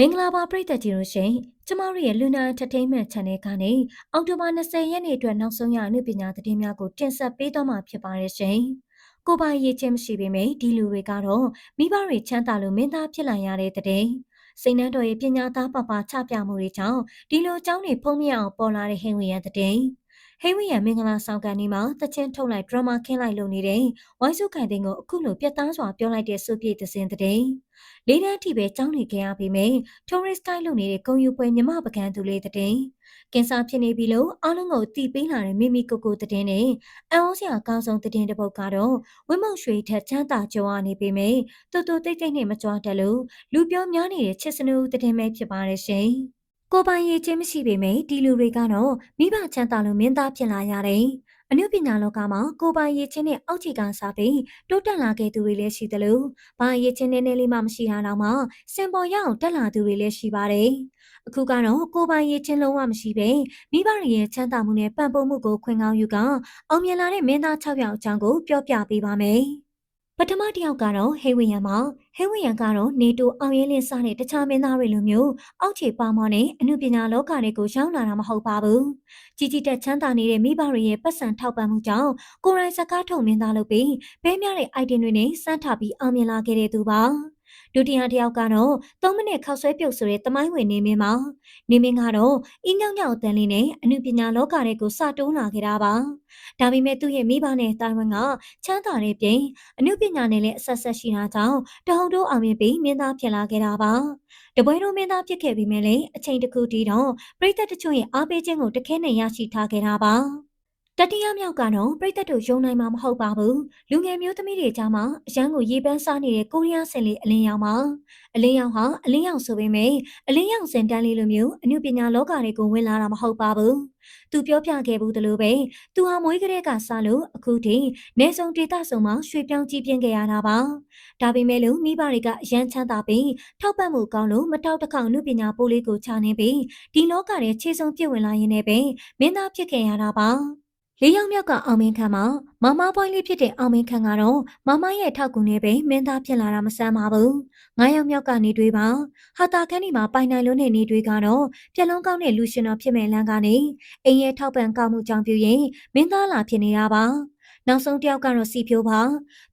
မင်္ဂလာပါပရိသတ်ကြီးတို့ရှင်ကျမတို့ရဲ့ Luna Entertainment Channel ကနေအောက်တိုဘာ20ရက်နေ့အတွက်နောက်ဆုံးရအနုပညာသတင်းများကိုတင်ဆက်ပေးသွားမှာဖြစ်ပါတယ်ရှင်။ကိုပိုင်ရေးချင်းမရှိပေမဲ့ဒီလူတွေကတော့မိဘတွေချမ်းသာလို့မင်းသားဖြစ်လာရတဲ့တဲ့။စိန်နှန်းတော်ရဲ့ပညာသားပပချပြမှုတွေကြောင့်ဒီလိုအကြောင်းတွေဖုံးမြအောင်ပေါ်လာတဲ့ဟိဝရန်တဲ့ ဟိဝရန်မင်္ဂလာဆောင်ကန်ဒီမှာတချင်းထုတ်လိုက်ဒရမာခင်းလိုက်လုပ်နေတဲ့ဝိုင်းစုခိုင်တဲ့ကိုအခုလိုပြတ်သားစွာပြောလိုက်တဲ့စုပြည့်တဲ့စင်တဲ့လေးတန်းထိပဲကြောင်းနေခဲ့ရပေမဲ့ tourist guide လုပ်နေတဲ့ဂုံယူပွဲမြမပကံသူလေးတဲ့ကင်ဆာဖြစ်နေပြီလို့အားလုံးကိုတီးပေးလာတဲ့မိမိကိုကိုတဲ့နဲ့အန်အောစရာအကောင်းဆုံးတဲ့တစ်ပုတ်ကတော့ဝင်းမောက်ရွှေထက်ချမ်းသာကြွားနေပေမဲ့တူတူတိတ်တိတ်နဲ့မကြွားတလို့လူပြောများနေတဲ့ချစ်စနူးတဲ့ပဲဖြစ်ပါတယ်ရှင် ကိုပိုင်ရည်ချင်းမရှိပေမဲ့ဒီလူတွေကတော့မိဘချမ်းသာလို့မင်းသားဖြစ်လာရတယ်အနုပညာလောကမှာကိုပိုင်ရည်ချင်းနဲ့အောက်ခြေကစားပြီးတိုးတက်လာခဲ့သူတွေလည်းရှိသလိုဘာရည်ချင်းနဲ့နဲ့လေးမှမရှိတာတော့မှစင်ပေါ်ရအောင်တက်လာသူတွေလည်းရှိပါတယ်။အခုကတော့ကိုပိုင်ရည်ချင်းလုံးဝမရှိပဲမိဘရဲ့ချမ်းသာမှုနဲ့ပံ့ပိုးမှုကိုခွင့်ကောင်းယူကအောင်မြင်လာတဲ့မင်းသား6ယောက်အကြောင်းကိုပြောပြပေးပါမယ်။ ပထမတစ်ယောက်ကတော့ဟေဝီယန်ပါဟေဝီယန်ကတော့နေတိုအောင်ရဲလင်းစားတဲ့တခြားမင်းသားတွေလိုမျိုးအောက်ခြေပါမောနဲ့အမှုပညာလောကတွေကိုရောက်လာတာမဟုတ်ပါဘူးကြီးကြီးတက်ချမ်းသာနေတဲ့မိဘတွေရဲ့ပတ်စံထောက်ပံ့မှုကြောင့်ကိုရိုင်းစကားထုံမင်းသားလုပ်ပြီးဘဲများတဲ့ item တွေနဲ့စမ်းထားပြီးအောင်မြင်လာခဲ့တဲ့သူပါ ဒုတိယတစ်ယောက်ကတော့3မိနစ်ခောက်ဆွဲပြုတ်ဆိုတဲ့တမိုင်းဝင်နေမင်းပါနေမင်းကတော့အင်းညောင်ညောင်အတန်လေးနဲ့အမှုပညာလောကတွေကိုစတိုးလာခဲ့တာပါဒါပေမဲ့သူ့ရဲ့မိဘနဲ့တိုင်ဝမ်ကချမ်းသာတဲ့ပြင်အမှုပညာနဲ့လည်းအဆက်ဆက်ရှိတာကြောင့်တဟုန်တိုးအောင်မြင်ပြီးမင်းသားဖြစ်လာခဲ့တာပါတပွဲတော်မင်းသားဖြစ်ခဲ့ပြီးမြဲလေအချိန်တစ်ခုတည်းတော့ပြည်သက်တချို့ရဲ့အားပေးခြင်းကိုတခဲနဲ့ရရှိထားခဲ့တာပါ တတိယမြောက်ကတော့ပြိသက်တို့ယုံနိုင်မှာမဟုတ်ပါဘူးလူငယ်မျိုးသမီးတွေကြားမှာအရန်ကိုရေပန်းစားနေတဲ့ကိုရီးယားဆင်လေးအလင်းရောင်ပါအလင်းရောင်ဟာအလင်းရောင်ဆိုပေမဲ့အလင်းရောင်စင်တန်းလေးလိုမျိုးအမှုပညာလောကတွေကိုဝင်လာတာမဟုတ်ပါဘူးသူပြောပြခဲ့ဘူးတလို့ပဲသူဟာမွေးကလေးကစားလို့အခုထိနေဆောင်ဒေတာဆောင်မှာရွှေပြောင်းကြီးပြင်းခဲ့ရတာပါဒါပေမဲ့လို့မိဘတွေကအရန်ချမ်းသာပြီးထောက်ပံ့မှုကောင်းလို့မတောက်တခေါင်အမှုပညာပိုးလေးကိုချနေပြီးဒီလောကရဲ့ခြေစုံပြည့်ဝင်လာရင်းနဲ့ပဲမင်းသားဖြစ်ခဲ့ရတာပါ လေးယောက်မြောက်ကအောင်မင်းခန့်မှာမမပွိုင်းလေးဖြစ်တဲ့အောင်မင်းခန့်ကတော့မမရဲ့ထောက်ကူနဲ့ပဲမင်းသားဖြစ်လာတာမဆန်းပါဘူး။ငါးယောက်မြောက်ကနေတွေးပါဟာတာခန်းဒီမှာပိုင်နိုင်လို့နဲ့နေတွေကတော့ပြက်လုံးကောင်းတဲ့လူရှင်တော်ဖြစ်မဲ့လမ်းကနေအိမ်ရဲ့ထောက်ပံ့ကောက်မှုကြောင့်ပြုရင်မင်းသားလာဖြစ်နေတာပါ။နောက်ဆုံးတယောက်ကတော့စီဖြိုးပါ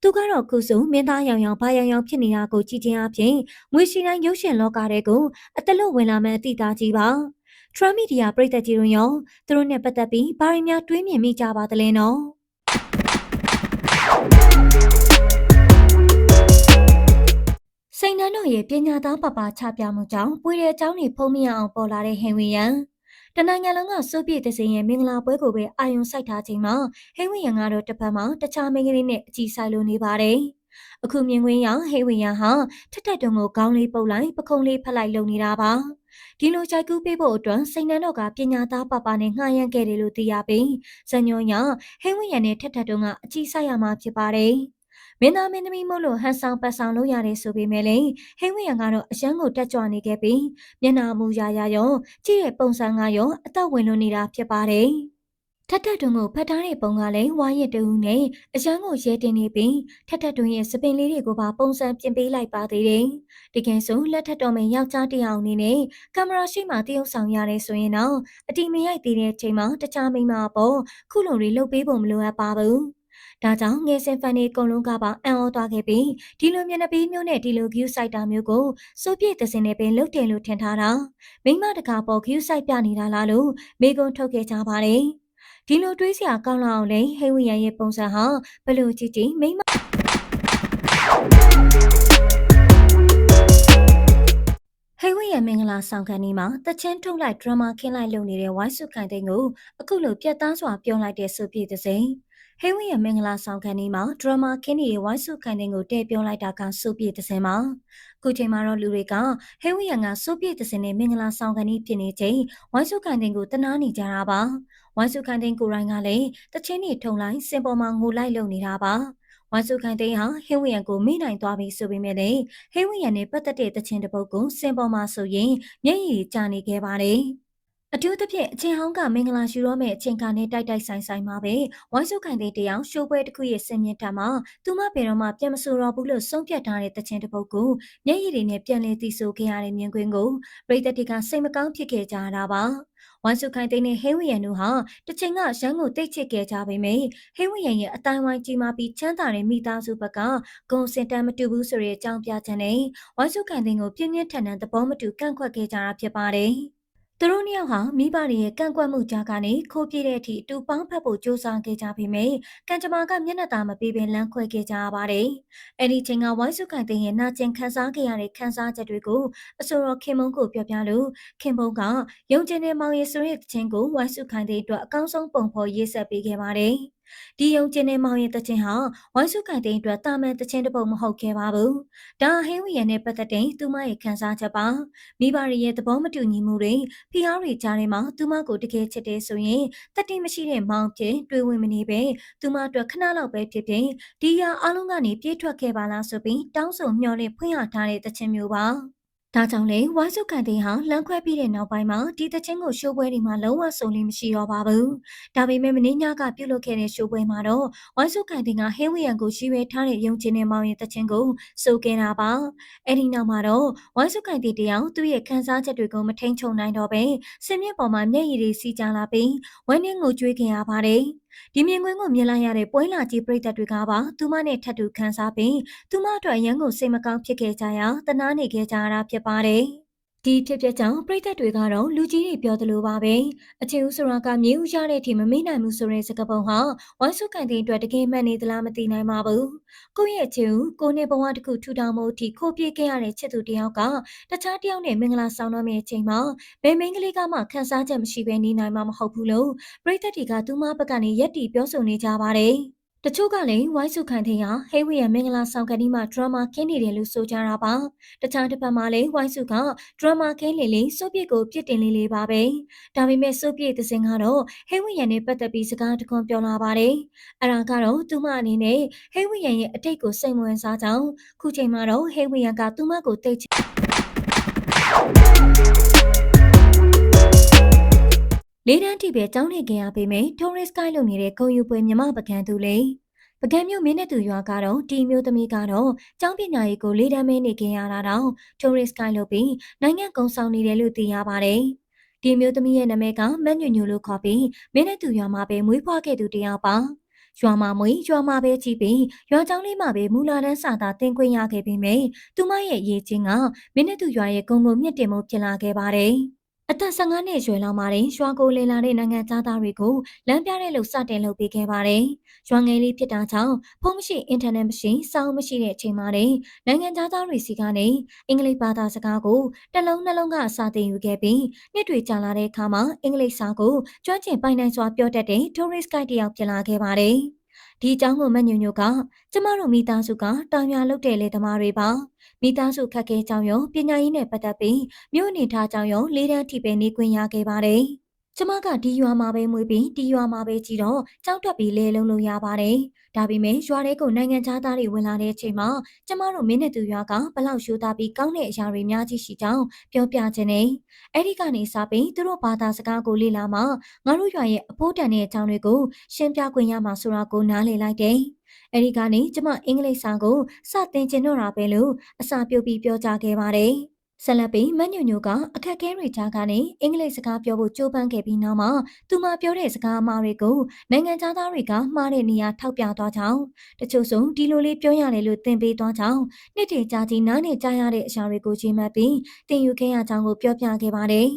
သူကတော့ခုစုမင်းသားရောင်ရောင်ဘာရောင်ရောင်ဖြစ်နေတာကိုကြည့်ချင်းအပြင်ငွေရှိတိုင်းရုပ်ရှင်လောကတဲ့ကိုအတလွတ်ဝင်လာမဲ့အတိသားကြီးပါ ထရမီဒီယာပြည်သက်ကြီးတို့ရောသူတို့နဲ့ပတ်သက်ပြီးဘာတွေများတွေးမြင်မိကြပါသလဲနော်စိန်နန်းတို့ရဲ့ပညာသားပပချပြမှုကြောင့်ပွေတဲ့အကြောင်းတွေဖုံးမရအောင်ပေါ်လာတဲ့ဟင်ဝီယန်တနင်္ဂနွေလုံးကစိုးပြည့်တဲ့စင်ရဲ့မင်္ဂလာပွဲကိုပဲအာယုံစိုက်ထားချိန်မှာဟိဝီယန်ကတော့တစ်ဖက်မှာတခြားမိန်းကလေးနဲ့အကြည့်ဆိုင်လိုနေပါတယ်။အခုမြင်ကွင်းရဟိဝီယန်ဟာထက်ထက်တုံကိုခေါင်းလေးပုတ်လိုက်ပခုံးလေးဖက်လိုက်လုပ်နေတာပါ။ ဒီလိုကြိုက်ကူးပေးဖို့အတွက်စိန်နန်းတော်ကပညာသားပပနဲ့ငှားရမ်းခဲ့တယ်လို့သိရပြီးဇညွန်ရဟင်းဝင်းရံနဲ့ထက်ထက်တုံကအကြည့်ဆိုင်ရမှာဖြစ်ပါတယ်မင်းသားမင်းသမီးမို့လို့ဟန်ဆောင်ပတ်ဆောင်လို့ရတယ်ဆိုပေမဲ့လည်းဟင်းဝင်းရံကတော့အရန်ကိုတက်ကြွနေခဲ့ပြီးမျက်နာမူရာရာရောကြည့်တဲ့ပုံစံကရောအသက်ဝင်လွန်နေတာဖြစ်ပါတယ် ထက်ထက်တွန်းကိုဖတ်ထားတဲ့ပုံကလည်းဝါရစ်တူနဲ့အရန်ကိုရဲတင်နေပြီးထက်ထက်တွန်းရဲ့စပင်လေးတွေကိုပါပုံစံပြင်ပေးလိုက်ပါသေးတယ်။တကယ်ဆိုလက်ထက်တော်မဲ့ယောက်ျားတစ်ယောက်အနေနဲ့ကင်မရာရှိမှတရုပ်ဆောင်ရတယ်ဆိုရင်တော့အတီမရိုက်သေးတဲ့ချိန်မှာတခြားမိန်းမပေါ်ခုလိုတွေလှုပ်ပေးဖို့မလိုအပ်ပါဘူး။ဒါကြောင့်ငယ်စင်ဖန်နေအကုန်လုံးကပါအံ့ဩသွားခဲ့ပြီးဒီလိုမျက်နှာပေးမျိုးနဲ့ဒီလို view site တာမျိုးကိုစိုးပြည့်သစင်နဲ့ပင်လုတ်တယ်လို့ထင်ထားတာမိမတကာပေါ် view site ပြနေတာလားလို့မိကုံထုတ်ခဲ့ကြပါတယ်။ ဒီလိုတွေးစရာကောင်းလာအောင်လေဟိဝီယန်ရဲ့ပုံစံဟာဘလို့ကြည့်ကြည့်မိမဟိဝီယန်မင်္ဂလာဆောင်ခန်းဒီမှာတချင်းထုတ်လိုက်ဒရမာခင်းလိုက်လုပ်နေတဲ့ဝိုင်းစုခိုင်တဲ့ကိုအခုလိုပြတ်သားစွာပြောလိုက်တဲ့ဆိုပြတဲ့စိန်ဟိဝီရဲ့မင်္ဂလာဆောင်ခန်းဒီမှာဒရမာခင်းနေတဲ့ဝိုင်းစုခိုင်တဲ့ကိုတည့်ပြောလိုက်တာကဆိုပြတဲ့စိန်မှာခုချိန်မှာတော့လူတွေကဟိဝီယန်ကဆိုပြတဲ့စိန်နဲ့မင်္ဂလာဆောင်ခန်းဒီဖြစ်နေချိန်ဝိုင်းစုခိုင်တဲ့ကိုတနာနေကြတာပါ ဝိုင်းစုခိုင်သိန်းကိုရိုင်းကလည်းတချင်းနေထုံလိုက်စင်ပေါ်မှာငိုလိုက်လုံနေတာပါဝိုင်းစုခိုင်သိန်းဟာဟင်းဝရံကိုမိနိုင်သွားပြီဆိုပေမဲ့လည်းဟင်းဝရံနဲ့ပတ်သက်တဲ့တချင်းတစ်ပုဒ်ကိုစင်ပေါ်မှာဆိုရင်မျက်ရည်ကျနေခဲ့ပါတယ်အထူးသဖြင့်အချင်းဟောင်းကမင်္ဂလာရှိရောမယ့်အချင်းကနဲ့တိုက်တိုက်ဆိုင်ဆိုင်မှာပဲဝိုင်းစုခိုင်တဲ့တရားရှိုးပွဲတစ်ခုရဲ့စင်မြင့်တာမှာသူမပေတော့မှပြန်မဆိုတော့ဘူးလို့ဆုံးဖြတ်ထားတဲ့တခြင်းတစ်ပုဒ်ကိုမျက်ရည်တွေနဲ့ပြန်လည်သိဆိုခဲ့ရတဲ့မြင်ကွင်းကိုပရိသတ်တွေကစိတ်မကောင်းဖြစ်ခဲ့ကြတာပါ ဝိုင်းစုခိုင်တဲ့နဲ့ဟင်းဝီယန်တို့ဟာတချိန်ကရန်ကိုတိတ်ချစ်ခဲ့ကြပေမယ့်ဟင်းဝီယန်ရဲ့အတိုင်းဝိုင်းကြီးမားပြီးချမ်းသာတဲ့မိသားစုဘက်ကဂုံစင်တမ်းမတူဘူးဆိုတဲ့အကြောင်းပြချက်နဲ့ဝိုင်းစုခိုင်တဲ့ကိုပြင်းပြင်းထန်ထန်သဘောမတူကန့်ကွက်ခဲ့ကြတာဖြစ်ပါတယ် သူတို့နှစ်ယောက်ဟာမိဘတွေရဲ့ကန့်ကွက်မှုကြားကနေခိုးပြေးတဲ့အထိအတူပေါင်းဖက်ဖို့ကြိုးစားခဲ့ကြပေမယ့်ကံကြမ္မာကမျက်နှာသာမပေးဘဲလမ်းခွဲခဲ့ကြရပါတယ်။အဲ့ဒီချိန်ကဝိုင်းစုခိုင်တဲ့ရဲ့နာကျင်ခန်းစားခဲ့ရတဲ့ခန်းစားချက်တွေကိုအစိုးရခင်မုံကိုပြောပြလို့ခင်မုံကယုံကျင်တဲ့မောင်ရီဆိုတဲ့ချင်းကိုဝိုင်းစုခိုင်တဲ့အတွက်အကောင်းဆုံးပုံဖော်ရေးဆက်ပေးခဲ့ပါတယ်။ ဒီယုံကျင်တဲ့မောင်ရဲ့တခြင်းဟာဝိုင်းစုခိုင်တဲ့အတွက်တာမန်တခြင်းတစ်ပုဒ်မဟုတ်ခဲ့ပါဘူး။ဒါဟင်းဝီရန်နဲ့ပတ်သက်တဲ့သူမရဲ့ခံစားချက်ပါ။မိဘရဲ့သဘောမတူညီမှုတွေဖိအားတွေကြားထဲမှာသူမကိုတကယ်ချစ်တယ်ဆိုရင်တတိမရှိတဲ့မောင်ဖြစ်တွေးဝင်မနေပဲသူမအတွက်ခဏလောက်ပဲဖြစ်ဖြစ်ဒီရအလုံးကနေပြေးထွက်ခဲ့ပါလားဆိုပြီးတောင်းဆိုမျှော်လင့်ဖွင့်ရထားတဲ့တခြင်းမျိုးပါ။ ဒါကြောင့်လေဝိုင်းစုကန်တင်ဟာလမ်းခွဲပြီးတဲ့နောက်ပိုင်းမှာဒီတချင်းကိုရှိုးပွဲတွေမှာလုံးဝစုံလင်မရှိတော့ပါဘူး။ဒါပေမဲ့မင်းညကပြုတ်လုခဲ့တဲ့ရှိုးပွဲမှာတော့ဝိုင်းစုကန်တင်ကဟင်းဝီယန်ကိုရှိရဲထားတဲ့ယုံကျင်တဲ့မောင်ရဲ့တချင်းကိုစိုးခဲ့တာပါ။အဲ့ဒီနောက်မှာတော့ဝိုင်းစုကန်တင်တယောက်သူ့ရဲ့ခန်းစားချက်တွေကိုမထိန်ချုံနိုင်တော့ပဲစင်မြင့်ပေါ်မှာမျက်ရည်တွေစီးကြလာပြီးဝမ်းနဲ့ငိုကြွေးခင်ရပါတယ်။ ဒီမြင်ကွင်းကိုမြင်လိုက်ရတဲ့ပွဲလာကြီးပရိသတ်တွေကပါသူမနဲ့ထပ်တူခန်းစားပြီးသူမအတွက်ရန်ကိုစိတ်မကောင်းဖြစ်ခဲ့ကြရာတနာနေခဲ့ကြတာဖြစ်ပါတယ်။ ဒီဖြစ်ဖြစ်ကြောင့်ပြည်သက်တွေကတော့လူကြီးတွေပြောသလိုပါပဲအချင်းဦးဆိုတာကမြေဦးရတဲ့အထိမမေ့နိုင်ဘူးဆိုတဲ့စကားပုံဟာဝိုင်းစုကန်တဲ့အတွက်တကယ်မှန်နေသလားမသိနိုင်ပါဘူးကိုယ့်ရဲ့ချင်းဦးကိုနဲ့ဘဝတစ်ခုထူထောင်မှုအထိခိုးပြေးခဲ့ရတဲ့ချစ်သူတယောက်ကတခြားတယောက်နဲ့မင်္ဂလာဆောင်တော့မယ့်အချိန်မှာဘယ်မင်းကလေးကမှခံစားချက်မရှိဘဲနေနိုင်မှာမဟုတ်ဘူးလို့ပြည်သက်တွေကသူမဘက်ကနေရက်တီပြောဆိုနေကြပါတယ် တချို့ကလည်းဝိုင်းစုခံတဲ့ဟာဟေးဝီရဲ့မင်္ဂလာဆောင်ကန်ဒီမှာဒရမာခင်းနေတယ်လို့ဆိုကြတာပါတခြားတစ်ဖက်မှာလည်းဝိုင်းစုကဒရမာခင်းလေလေစိုးပြစ်ကိုပြစ်တင်လေးလေးပါပဲဒါပေမဲ့စိုးပြစ်သစင်ကတော့ဟေးဝီရန်နဲ့ပတ်သက်ပြီးစကားတခွန်းပြောလာပါတယ်အဲ့ဒါကတော့သူမအနေနဲ့ဟေးဝီရန်ရဲ့အတိတ်ကိုစိတ်ဝင်စားကြောင်းခုချိန်မှာတော့ဟေးဝီရန်ကသူမကိုတိတ် လေးတန်းထိပဲကြောင်းနေကြရပေမဲ့ tourist guide လုပ်နေတဲ့ဂုံယူပွဲမြမပကံသူလေပကံမျိုးမင်းနဲ့သူရွာကတော့တီမျိုးသမီးကတော့ကျောင်းပညာရေးကိုလေးတန်းမဲနေကြရတာတော့ tourist guide လုပ်ပြီးနိုင်ငံကုံဆောင်နေတယ်လို့သိရပါတယ်ဒီမျိုးသမီးရဲ့နာမည်ကမတ်ညွညွလို့ခေါ်ပြီးမင်းနဲ့သူရွာမှာပဲမွေးဖွားခဲ့သူတယောက်ပါရွာမှာမွေးရွာမှာပဲကြည့်ပြီးရွာကျောင်းလေးမှာပဲမူလာတန်းစာသားတင်ခွင့်ရခဲ့ပြီးမြဲသူမရဲ့ရေးချင်းကမင်းနဲ့သူရွာရဲ့ဂုံဂုံမြင့်တင်မှုဖြစ်လာခဲ့ပါတယ်။ အသက်15နှစ်ရွယ်လောက်မှာတင်ရွာကိုလည်လာတဲ့နိုင်ငံသားသားတွေကိုလမ်းပြတဲ့လို့စတင်လုပ်ပေးခဲ့ပါတယ်။ရွာငယ်လေးဖြစ်တာကြောင့်ဖုန်းမရှိအင်တာနက်မရှိစောင်းမရှိတဲ့အချိန်မှာတင်နိုင်ငံသားသားတွေစီကနေအင်္ဂလိပ်ဘာသာစကားကိုတစ်လုံးနှလုံးကစာသင်ယူခဲ့ပြီးနှစ်တွေကြာလာတဲ့အခါမှာအင်္ဂလိပ်စာကိုကျွမ်းကျင်ပိုင်နိုင်စွာပြောတတ်တဲ့ tourist guide တယောက်ဖြစ်လာခဲ့ပါတယ်။ ဒီအကြောင်းကိုမညွညွကကျမတို့မိသားစုကတောင်ရွာလုတ်တဲ့လေသမားတွေပါမိသားစုခက်ခဲကြောင်းရောပညာရေးနဲ့ပတ်သက်ပြီးမြို့နေထားကြောင်းရောလေးတန်းထိပဲနေခွင့်ရခဲ့ပါတယ် ကျမကဒီရွာမှာပဲမွေးပြီးဒီရွာမှာပဲကြည်တော့ကြောက်တက်ပြီးလဲလုံးလို့ရပါတယ်။ဒါပေမဲ့ရွာတွေကိုနိုင်ငံသားတွေဝင်လာတဲ့အချိန်မှာကျမတို့မင်းနဲ့သူရွာကဘလောက်ရှိုးသားပြီးကောင်းတဲ့အရာတွေများကြီးရှိကြောင်းပြောပြခြင်းနဲ့အဲ့ဒီကနေစပြီးသူတို့ဘာသာစကားကိုလေ့လာမှငါတို့ရွာရဲ့အဖို့တန်တဲ့အကြောင်းတွေကိုရှင်းပြခွင့်ရမှာဆိုတာကိုနားလည်လိုက်တယ်။အဲ့ဒီကနေကျမအင်္ဂလိပ်စာကိုစတင်ကျင်တော့တာပဲလို့အစာပြုတ်ပြီးပြောကြားခဲ့ပါတယ်။ ဆက်လက်ပြီးမညိုညိုကအခက်ခဲတွေကြားကနေအင်္ဂလိပ်စကားပြောဖို့ကြိုးပမ်းခဲ့ပြီးနောက်မှာသူမပြောတဲ့စကားအမှားတွေကိုနိုင်ငံသားတွေကမှားတဲ့နေရာထောက်ပြသွားကြောင်းတချို့ဆိုဒီလိုလေးပြောရတယ်လို့သင်ပေးသွားကြောင်းနှစ်တေကြာကြီးနားနေကြရတဲ့အရာတွေကိုချိန်မှတ်ပြီးသင်ယူခဲ့ရကြောင်းကိုပြောပြခဲ့ပါတယ်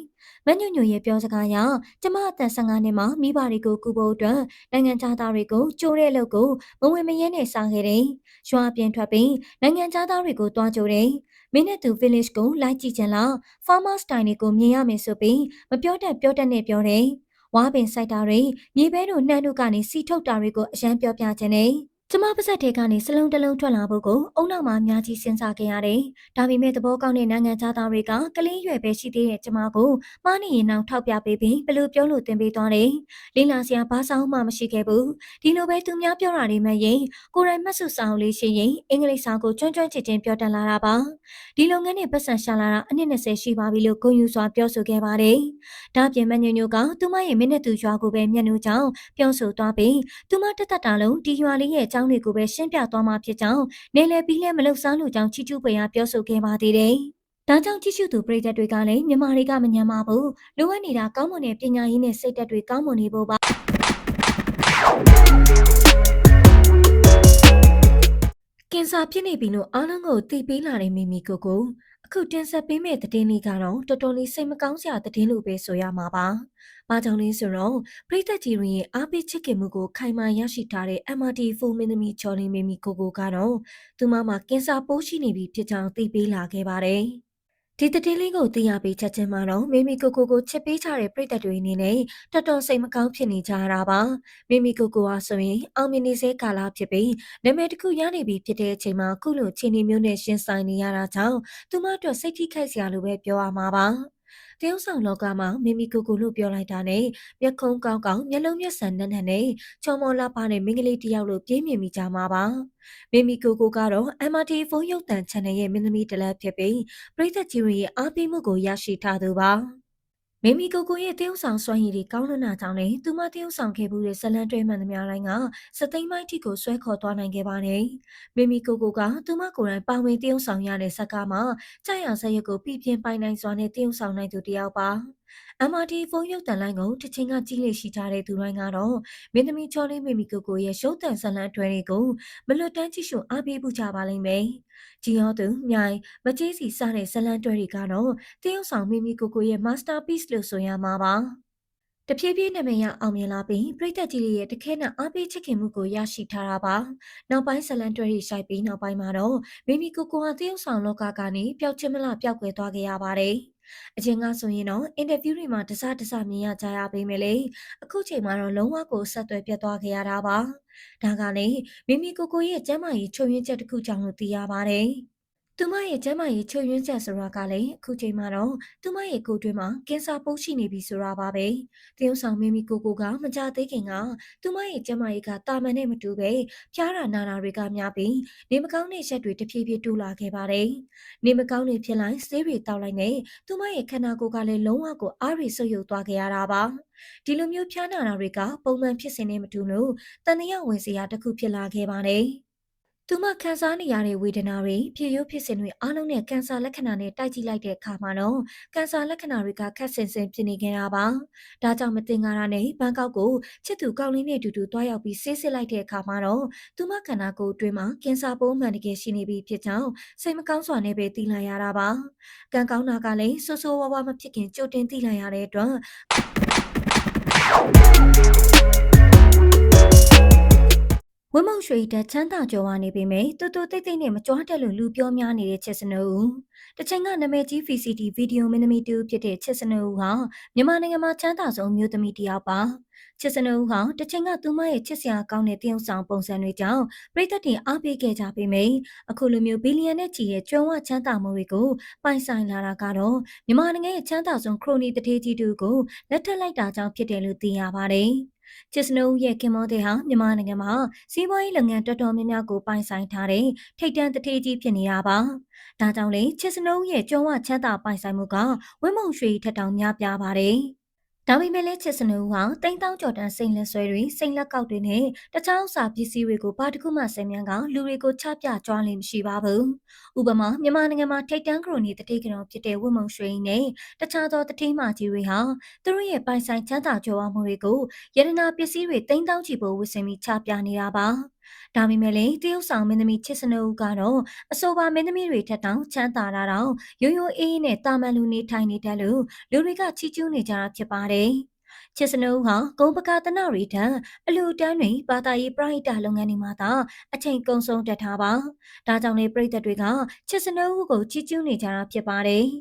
မညွညွရဲ့ပြောစကားအရကျမအသက်15နှစ်မှာမိဘတွေကိုကူဖို့အတွက်နိုင်ငံသားတွေကိုကြိုးတဲ့အလုပ်ကိုမဝင်မရဲနဲ့စားခဲ့တယ်။ရွာပြင်ထွက်ပြီးနိုင်ငံသားတွေကိုတွားကြိုတယ်။ မင်းနဲ့သူ village ကိုလိုက်ကြည့်ချင်လား farmer style တွေကိုမြင်ရမယ်ဆိုပြီးမပြောတတ်ပြောတတ်နဲ့ပြောတယ်။ဝါပင်စိုက်တာတွေမြေပဲတို့နှမ်းတို့ကနေစီထုတ်တာတွေကိုအရန်ပြောပြခြင်းနဲ့ ကျမပါဇက်ထဲကနေစလုံးတစ်လုံးထွက်လာဖို့ကိုအုံနောက်မှာအများကြီးစဉ်းစားခဲ့ရတယ်။ဒါပေမဲ့သဘောကောင်းတဲ့နိုင်ငံသားတွေကကလေးရွယ်ပဲရှိသေးတဲ့ကျမကိုမှားနေရင်တော့ထောက်ပြပေးပြီးဘယ်လိုပြောလို့တင်ပေးသွားတယ်။လိလာစရာဘာဆောင်မှမရှိခဲ့ဘူး။ဒီလိုပဲသူများပြောတာတွေမှရင်ကိုယ်တိုင်မှတ်စုစာအုပ်လေးရှိရင်အင်္ဂလိပ်စာကိုကျွမ်းကျွမ်းကျင်ကျင်ပြောတတ်လာတာပါ။ဒီလုပ်ငန်းနဲ့ပတ်စံရှာလာတာအနည်း20ရှိပါပြီလို့ဂုဏ်ယူစွာပြောဆိုခဲ့ပါတယ်။ဒါပြင်မညညိုကသူမရဲ့မင်းနဲ့သူရွာကိုပဲမျက်နှာကြောင့်ပြောဆိုသွားပြီးသူမတက်တက်တာလုံးဒီရွာလေးရဲ့အကြောင်းတွေကိုပဲရှင်းပြသွားမှာဖြစ်ကြောင်းနေလေပြီးလဲမလုံစားလို့ကြောင်းချီကျူးပွေရပြောဆိုခဲ့ပါသေးတယ်။ဒါကြောင့်ကြည့်ရှုသူပရိသတ်တွေကလည်းမြန်မာတွေကမညံပါဘူး။လိုအပ်နေတာကောင်းမွန်တဲ့ပညာရေးနဲ့စိတ်သက်တွေကောင်းမွန်နေဖို့ပါ။ကင်ဆာဖြစ်နေပြီလို့အားလုံးကိုသိပေးလာတဲ့မိမိကိုကို အခုတင်ဆက်ပေးမယ့်သတင်းလေးကတော့တော်တော်လေးစိတ်မကောင်းစရာသတင်းလို့ပဲဆိုရမှာပါ။ဘာကြောင့်လဲဆိုတော့ပရိသတ်ကြီးတွေရဲ့အားပေးချစ်ခင်မှုကိုခိုင်မာရရှိထားတဲ့ MRT4 မင်းသမီးချော်လင်းမင်းမီကိုကိုကတော့သူမမှာကင်ဆာပိုးရှိနေပြီဖြစ်ကြောင်းသိပေးလာခဲ့ပါတယ်။ ဒီတည်လေးကိုသိရပြီးချက်ချင်းမှာတော့မိမိကိုကိုကိုချစ်ပေးကြတဲ့ပြည်သက်တွေအနေနဲ့တော်တော်စိတ်မကောင်းဖြစ်နေကြတာပါမိမိကိုကိုဟာဆိုရင်အောင်မြင်နေစေကာလဖြစ်ပြီးနာမည်တစ်ခုရနေပြီဖြစ်တဲ့အချိန်မှာခုလိုချင်းနေမျိုးနဲ့ရှင်းဆိုင်နေရတာကြောင့်သူမအတွက်စိတ်ထိခိုက်စရာလိုပဲပြောရမှာပါ တရုတ်ဆောင်လောကမှာမိမိကိုကိုလို့ပြောလိုက်တာနဲ့မျက်ခုံးကောင်းကောင်းမျက်လုံးမျက်စံနက်နက်နဲ့ချော်မော်လာပါနဲ့မိန်းကလေးတယောက်လိုပြင်းမြင်မိကြမှာပါမိမိကိုကိုကတော့ MRT ဖုန်းရုပ်သံ channel ရဲ့မင်းသမီးတစ်လက်ဖြစ်ပြီးပရိသတ်ကြီးတွေရဲ့အားပေးမှုကိုရရှိထားသူပါ မိမိကိုကိုရဲ့တရုတ်ဆောင်စွမ်းရည်တွေကောင်းလွန်းတာကြောင့်လေသူမတရုတ်ဆောင်ခဲ့မှုတွေဇလန်တွဲမှန်သမျှတိုင်းကစသိမ်းမိုင်းထိကိုဆွဲခေါ်သွားနိုင်ခဲ့ပါတယ်။မိမိကိုကိုကသူမကိုယ်တိုင်ပါဝင်တရုတ်ဆောင်ရတဲ့ဇက်ကားမှာကြာရဇက်ရုပ်ကိုပြည်ပြင်းပိုင်နိုင်စွာနဲ့တရုတ်ဆောင်နိုင်သူတယောက်ပါ။ MRT ဖုန်းရုပ်တံလိုင်းကိုတစ်ချိန်ကကြီးလေရှိကြတဲ့သူတိုင်းကတော့မင်းသမီးချောလေးမိမိကိုကိုရဲ့ရုပ်တံဇလန်အတွဲတွေကိုမလွတ်တမ်းကြည့်ရှုအားပေးပူကြပါလိမ့်မယ်။ ကြီးရောသူမြိုင်မကြီးစီစတဲ့ဇလန်တွဲတွေကတော့တရုတ်ဆောင်မိမိကိုကိုရဲ့ masterpiece လို့ဆိုရမှာပါ။ တဖြည်းဖြည်းနာမည်ရအောင်မြင်လာပြီးပြည်သက်ကြီးရဲ့တခဲနဲ့အားပေးချစ်ခင်မှုကိုရရှိထားတာပါ။နောက်ပိုင်းဇလန်တွဲတွေရှိုက်ပြီးနောက်ပိုင်းမှာတော့မိမိကိုကိုဟာတရုတ်ဆောင်လောကကနေပျောက်ချင်းမလားပျောက်ကွယ်သွားခဲ့ရပါတယ်။အချင်းကဆိုရင်တော့အင်တာဗျူးတွေမှာတစတစမြင်ရကြရပေမဲ့လေအခုချိန်မှာတော့လုံးဝကိုဆက်သွယ်ပြတ်သွားခဲ့ရတာပါ။ဒါကလည်းမိမိကိုကိုရဲ့ကျမ်းမာရေးချုပ်ရင်းချက်တစ်ခုကြောင့်လို့သိရပါတယ်။ သူမရဲ့ကျမ်းမာရေးချွတ်ယွင်းချက်ဆိုတာကလည်းအခုချိန်မှာတော့သူမရဲ့ကိုယ်တွင်းမှာကင်ဆာပိုးရှိနေပြီဆိုတာပါပဲ။တရုတ်ဆောင်မင်းမီကိုကိုကမကြသေးခင်ကသူမရဲ့ကျမ်းမာရေးကတာမန်နဲ့မတူပဲဖျားတာနာတာတွေကများပြီးနေမကောင်းတဲ့ရက်တွေတဖြည်းဖြည်းတိုးလာခဲ့ပါတယ်။နေမကောင်းတွေဖြစ်လိုက်ဆေးတွေတောက်လိုက်နဲ့သူမရဲ့ခန္ဓာကိုယ်ကလည်းလုံးဝကိုအားရဆုပ်ယုပ်သွားခဲ့ရတာပါ။ဒီလိုမျိုးဖျားနာတာတွေကပုံမှန်ဖြစ်စဉ်နဲ့မတူလို့တန်တရားဝင်စရာတစ်ခုဖြစ်လာခဲ့ပါတယ်။ သူမခံစားနေရတဲ့ဝေဒနာတွေဖြစ်ရိုးဖြစ်စဉ်တွေအားလုံးနဲ့ကန်ဆာလက္ခဏာနဲ့တိုက်ကြည့်လိုက်တဲ့အခါမှာတော့ကန်ဆာလက္ခဏာတွေကခက်ဆင်ဆင်ဖြစ်နေကြတာပါ။ဒါကြောင့်မတင်ကားရနဲ့ဘန်ကောက်ကိုချစ်သူကောင်းလေးနဲ့အတူတူတွားရောက်ပြီးဆေးစစ်လိုက်တဲ့အခါမှာတော့သူမခန္ဓာကိုယ်အတွင်းမှာကင်ဆာပိုးမှန်တကယ်ရှိနေပြီဖြစ်ကြောင်းစိတ်မကောင်းစွာနဲ့ပဲသိလိုက်ရတာပါ။ကံကောင်းတာကလည်းဆိုးဆိုးဝါးဝါမဖြစ်ခင်ကြိုတင်သိလိုက်ရတဲ့အတွက် ဝင်းမုံရွှေတက်ချမ်းသာကြော်ဝနေပေမဲ့တူတူတိတ်တိတ်နဲ့မကြွားတက်လို့လူပြောများနေတဲ့ချစ်စနူတချိန်ကနာမည်ကြီး VCD ဗီဒီယိုမင်းသမီးတူဖြစ်တဲ့ချစ်စနူဟာမြန်မာနိုင်ငံမှာချမ်းသာဆုံးမျိုးသမီးတစ်ယောက်ပါချစ်စနူဟာတချိန်ကသူမရဲ့ချစ်စရာကောင်းတဲ့တရုပ်ဆောင်ပုံစံတွေကြောင့်ပြည်သက်တင်အားပေးခဲ့ကြပေမယ့်အခုလိုမျိုးဘီလီယံနဲ့ချီရဲ့ကျွမ်းဝချမ်းသာမှုတွေကိုပိုင်ဆိုင်လာတာကတော့မြန်မာနိုင်ငံရဲ့ချမ်းသာဆုံးခရိုနီတထေးကြီးတူကိုလက်ထပ်လိုက်တာကြောင့်ဖြစ်တယ်လို့သိရပါတယ်။ ချစ်စနိုးရဲ့ခင်မောတဲ့ဟာမြန်မာနိုင်ငံမှာစီးပွားရေးလုပ်ငန်းတော်တော်များများကိုပိုင်ဆိုင်ထားတဲ့ထိပ်တန်းတထေးကြီးဖြစ်နေတာပါ။ဒါကြောင့်လေချစ်စနိုးရဲ့ကျွမ်းဝချမ်းသာပိုင်ဆိုင်မှုကဝင်းမုံရွှေထက်တောင်များပြားပါတယ်။ ဒါပေမဲ့လည်းချစ်စနူဟာတိန်တောင်းကြော်တန်းစိန်လက်ဆွဲတွေစိန်လက်ကောက်တွေနဲ့တခြားဥစားပစ္စည်းတွေကိုဘာတစ်ခုမှစိန်မြန်ကလူတွေကိုချပြကြွားလင်းမရှိပါဘူး။ဥပမာမြန်မာနိုင်ငံမှာထိတ်တန်းခရိုနီတတိကတော်ဖြစ်တဲ့ဝတ်မုံရွှေနဲ့တခြားသောတတိမာကြီးတွေဟာသူတို့ရဲ့ပိုင်ဆိုင်ချမ်းသာကြွယ်ဝမှုတွေကိုယရနာပစ္စည်းတွေတိန်တောင်းချီဖို့ဝစ်စင်ပြီးချပြနေတာပါ။ ဒါပေမဲ့လည်းတရုတ်ဆောင်မင်းသမီးချစ်စနုကတော့အဆိုပါမင်းသမီးတွေထက်တောင်ချမ်းသာတာတော့ရိုးရိုးအေးအေးနဲ့တာမန်လူနေထိုင်နေတယ်လို့လူတွေကချီးကျူးနေကြတာဖြစ်ပါတယ်။ချစ်စနုဟာဂုံပကာတနရီထံအလူတန်းတွေဘာသာရေးပရိဒါလုပ်ငန်းတွေမှာသာအချိန်ကုန်ဆုံးတက်ထားပါ။ဒါကြောင့်လေပြည်သက်တွေကချစ်စနုကိုချီးကျူးနေကြတာဖြစ်ပါတယ်။